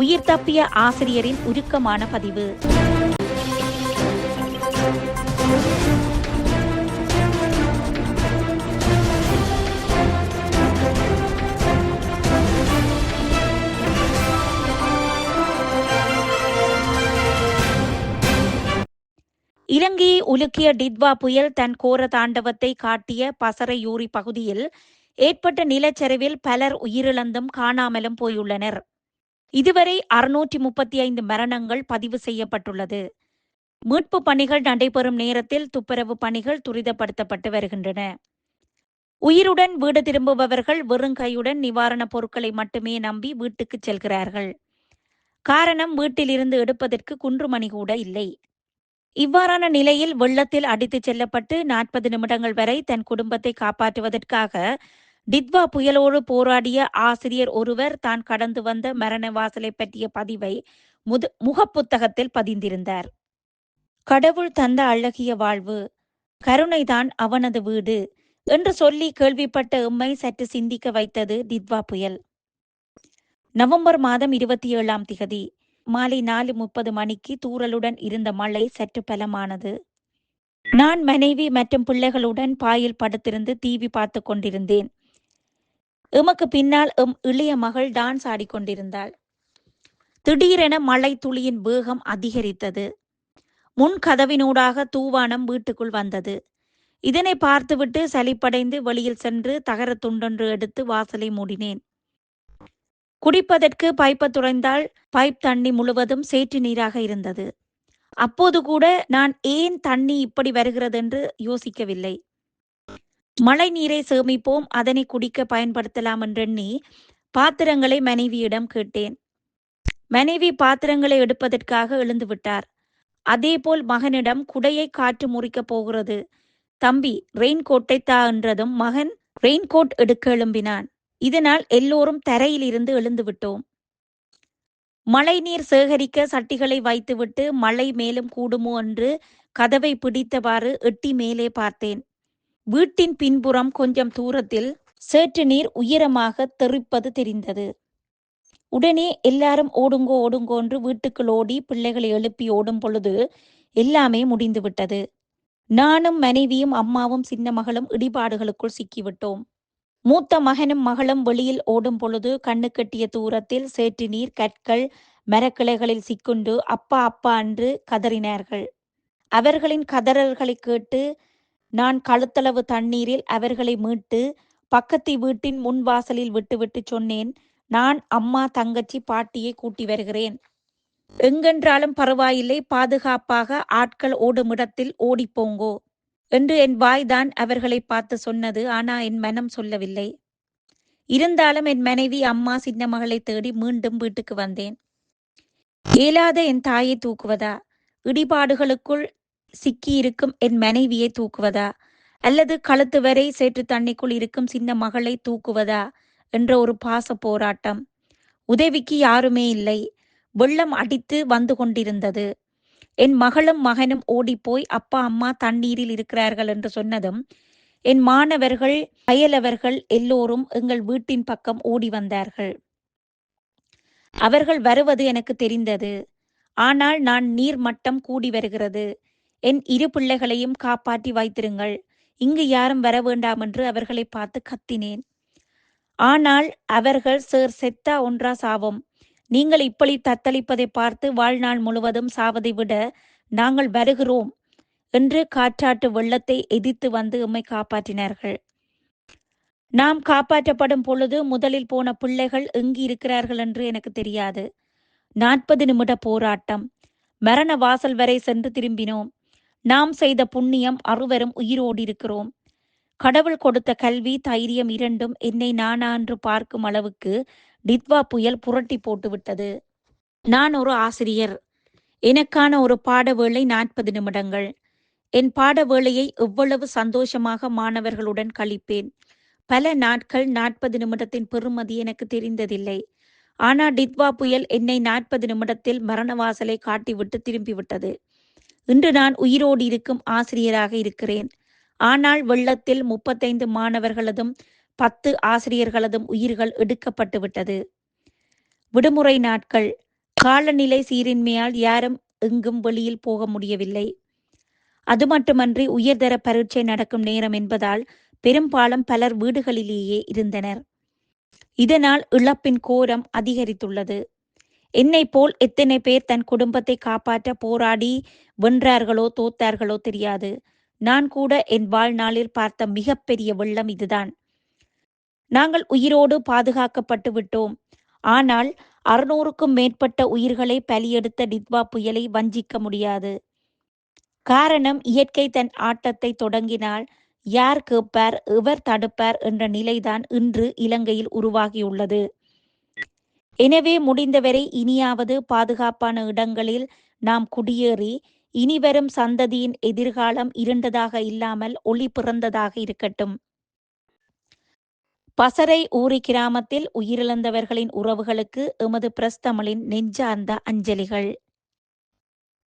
உயிர் தப்பிய ஆசிரியரின் உருக்கமான பதிவு. இலங்கையை உலுக்கிய டித்வா புயல் தன் கோர தாண்டவத்தை காட்டிய பசறையூரி பகுதியில் ஏற்பட்ட நிலச்சரிவில் பலர் உயிரிழந்தும் காணாமலும் போயுள்ளனர். இதுவரை அறுநூற்றி முப்பத்தி ஐந்து மரணங்கள் பதிவு செய்யப்பட்டுள்ளது. மீட்பு பணிகள் நடைபெறும் நேரத்தில் துப்புரவு பணிகள் துரிதப்படுத்தப்பட்டு வருகின்றன. உயிருடன் வீடு திரும்புபவர்கள் வெறும் கையுடன் நிவாரணப் பொருட்களை மட்டுமே நம்பி வீட்டுக்கு செல்கிறார்கள். காரணம் வீட்டிலிருந்து எடுப்பதற்கு குன்றுமணி கூட இல்லை. இவ்வாறான நிலையில் வெள்ளத்தில் அடித்துச் செல்லப்பட்டு நாற்பது நிமிடங்கள் வரை தன் குடும்பத்தை காப்பாற்றுவதற்காக டித்வா புயலோடு போராடிய ஆசிரியர் ஒருவர் தான் கடந்து வந்த மரண வாசலை பற்றிய பதிவை முது முகப்புத்தகத்தில் பதிந்திருந்தார். கடவுள் தந்த அழகிய வாழ்வு கருணைதான் அவனது வீடு என்று சொல்லி கேள்விப்பட்ட எம்மை சற்று சிந்திக்க வைத்தது டித்வா புயல். நவம்பர் மாதம் இருபத்தி ஏழாம் திகதி மாலை நாலு முப்பது மணிக்கு தூறலுடன் இருந்த மழை சற்று பலமானது. நான் மனைவி மற்றும் பிள்ளைகளுடன் பாயில் படுத்திருந்து டிவி பார்த்து கொண்டிருந்தேன். எமக்கு பின்னால் எம் இளைய மகள் டான்ஸ் ஆடிக்கொண்டிருந்தாள். திடீரென மழை துளியின் வேகம் அதிகரித்தது. முன் கதவினூடாக தூவானம் வீட்டுக்குள் வந்தது. இதனை பார்த்துவிட்டு சலிப்படைந்து வெளியில் சென்று தகரத் துண்டொன்று எடுத்து வாசலை மூடினேன். குடிப்பதற்கு பைப்பை துறைந்தால் பைப் தண்ணி முழுவதும் சேற்று நீராக இருந்தது. அப்போது கூட நான் ஏன் தண்ணி இப்படி வருகிறது என்று யோசிக்கவில்லை. மழை நீரை சேமிப்போம் அதனை குடிக்க பயன்படுத்தலாம் என்றெண்ணி பாத்திரங்களை மனைவியிடம் கேட்டேன். மனைவி பாத்திரங்களை எடுப்பதற்காக எழுந்துவிட்டார் அதேபோல் மகனிடம் குடையை காற்று முறிக்கப் போகிறது. தம்பி ரெயின் கோட்டை தா என்றதும் மகன் ரெயின் கோட் எடுக்க எழும்பினான். இதனால் எல்லோரும் தரையில் இருந்து எழுந்து விட்டோம். மழை நீர் சேகரிக்க சட்டிகளை வைத்துவிட்டு மழை மேலும் கூடுமோ என்று கதவை பிடித்தவாறு எட்டி மேலே பார்த்தேன். வீட்டின் பின்புறம் கொஞ்சம் தூரத்தில் சேற்று நீர் உயரமாக தெறிப்பது தெரிந்தது. உடனே எல்லாரும் ஓடுங்கோ ஓடுங்கோ என்று வீட்டுக்குள் ஓடி பிள்ளைகளை எழுப்பி ஓடும் பொழுது எல்லாமே முடிந்து விட்டது நானும் மனைவியும் அம்மாவும் சின்ன மகளும் இடிபாடுகளுக்குள் சிக்கிவிட்டோம். மூத்த மகனும் மகளும் வெளியில் ஓடும் பொழுது கண்ணு கட்டிய தூரத்தில் சேற்று நீர் கற்கள் மரக்கிளைகளில் சிக்குண்டு அப்பா அப்பா என்று கதறினார்கள். அவர்களின் கதறல்களை கேட்டு நான் கழுத்தளவு தண்ணீரில் அவர்களை மீட்டு பக்கத்து வீட்டின் முன் வாசலில் விட்டுவிட்டு சொன்னேன் நான் அம்மா தங்கச்சி பாட்டியை கூட்டி வருகிறேன். எங்கென்றாலும் பரவாயில்லை பாதுகாப்பாக ஆட்கள் ஓடும் இடத்தில் ஓடிப்போங்கோ என்று என் வாய்தான் அவர்களை பார்த்து சொன்னது. ஆனா என் மனம் சொல்லவில்லை. இருந்தாலும் என் மனைவி அம்மா சின்ன மகளை தேடி மீண்டும் வீட்டுக்கு வந்தேன். இயலாத என் தாயை தூக்குவதா? இடிபாடுகளுக்குள் சிக்கியிருக்கும் என் மனைவியை தூக்குவதா? அல்லது கழுத்து வரை சேற்று தண்ணிக்குள் இருக்கும் சின்ன மகளை தூக்குவதா? என்ற ஒரு பாச போராட்டம். உதவிக்கு யாருமே இல்லை. வெள்ளம் அடித்து வந்து கொண்டிருந்தது. என் மகளும் மகனும் ஓடிப்போய் அப்பா அம்மா தண்ணீரில் இருக்கிறார்கள் என்று சொன்னதும் என் மாணவர்கள் அயலவர்கள் எல்லோரும் எங்கள் வீட்டின் பக்கம் ஓடி வந்தார்கள். அவர்கள் வருவது எனக்கு தெரிந்தது. ஆனால் நான் நீர் மட்டம் கூடி வருகிறது. என் இரு பிள்ளைகளையும் காப்பாற்றி வைத்திருங்கள். இங்கு யாரும் வர வேண்டாம் என்று அவர்களை பார்த்து கத்தினேன். ஆனால் அவர்கள் சேர் செத்தா ஒன்றா சாவோம். நீங்கள் இப்படி தத்தளிப்பதை பார்த்து வாழ்நாள் முழுவதும் சாவதை விட நாங்கள் வருகிறோம் என்று காற்றாட்டு வெள்ளத்தை எதிர்த்து வந்து உம்மை காப்பாற்றினார்கள். நாம் காப்பாற்றப்படும் பொழுது முதலில் போன பிள்ளைகள் எங்கு இருக்கிறார்கள் என்று எனக்கு தெரியாது. நாற்பது நிமிட போராட்டம். மரண வாசல் வரை சென்று திரும்பினோம். நாம் செய்த புண்ணியம் அறுவரும் உயிரோடு இருக்கிறோம் கடவுள் கொடுத்த கல்வி தைரியம் இரண்டும் என்னை நானா என்று பார்க்கும் அளவுக்கு டித்வா புயல் புரட்டி போட்டுவிட்டது. நான் ஒரு ஆசிரியர். எனக்கான ஒரு பாட வேளை நாற்பது நிமிடங்கள். என் பாட வேளையை எவ்வளவு சந்தோஷமாக மாணவர்களுடன் கழிப்பேன். பல நாட்கள் நாற்பது நிமிடத்தின் பெறுமதி எனக்கு தெரிந்ததில்லை. ஆனால் டித்வா புயல் என்னை நாற்பது நிமிடத்தில் மரணவாசலை காட்டிவிட்டு திரும்பிவிட்டது. இன்று நான் உயிரோடு இருக்கும் ஆசிரியராக இருக்கிறேன். ஆனால் வெள்ளத்தில் முப்பத்தைந்து மாணவர்களதும் பத்து ஆசிரியர்களதும் உயிர்கள் எடுக்கப்பட்டு விட்டது. விடுமுறை நாட்கள். காலநிலை சீரின்மையால் யாரும் எங்கும் வெளியில் போக முடியவில்லை. அது மட்டுமன்றி உயர்தர பரீட்சை நடக்கும் நேரம் என்பதால் பெரும்பாலும் பலர் வீடுகளிலேயே இருந்தனர். இதனால் இழப்பின் கோரம் அதிகரித்துள்ளது. என்னை போல் எத்தனை பேர் தன் குடும்பத்தை காப்பாற்ற போராடி வென்றார்களோ தோத்தார்களோ தெரியாது. நான் கூட என் வாழ்நாளில் பார்த்த மிகப்பெரிய வெள்ளம் இதுதான். நாங்கள் உயிரோடு பாதுகாக்கப்பட்டு விட்டோம். ஆனால் அறுநூறுக்கும் மேற்பட்ட உயிர்களை பலியெடுத்த டித்வா புயலை வஞ்சிக்க முடியாது. காரணம் இயற்கை தன் ஆட்டத்தை தொடங்கினால் யார் கேட்பார் எவர் தடுப்பார் என்ற நிலைதான் இன்று இலங்கையில் உருவாகியுள்ளது. எனவே முடிந்தவரை இனியாவது பாதுகாப்பான இடங்களில் நாம் குடியேறி இனிவரும் சந்ததியின் எதிர்காலம் இருண்டதாக இல்லாமல் ஒளி பிறந்ததாக இருக்கட்டும். பசரை ஊரி கிராமத்தில் உயிரிழந்தவர்களின் உறவுகளுக்கு எமது பிரஸ்தமலின் நெஞ்சார்ந்த அஞ்சலிகள்.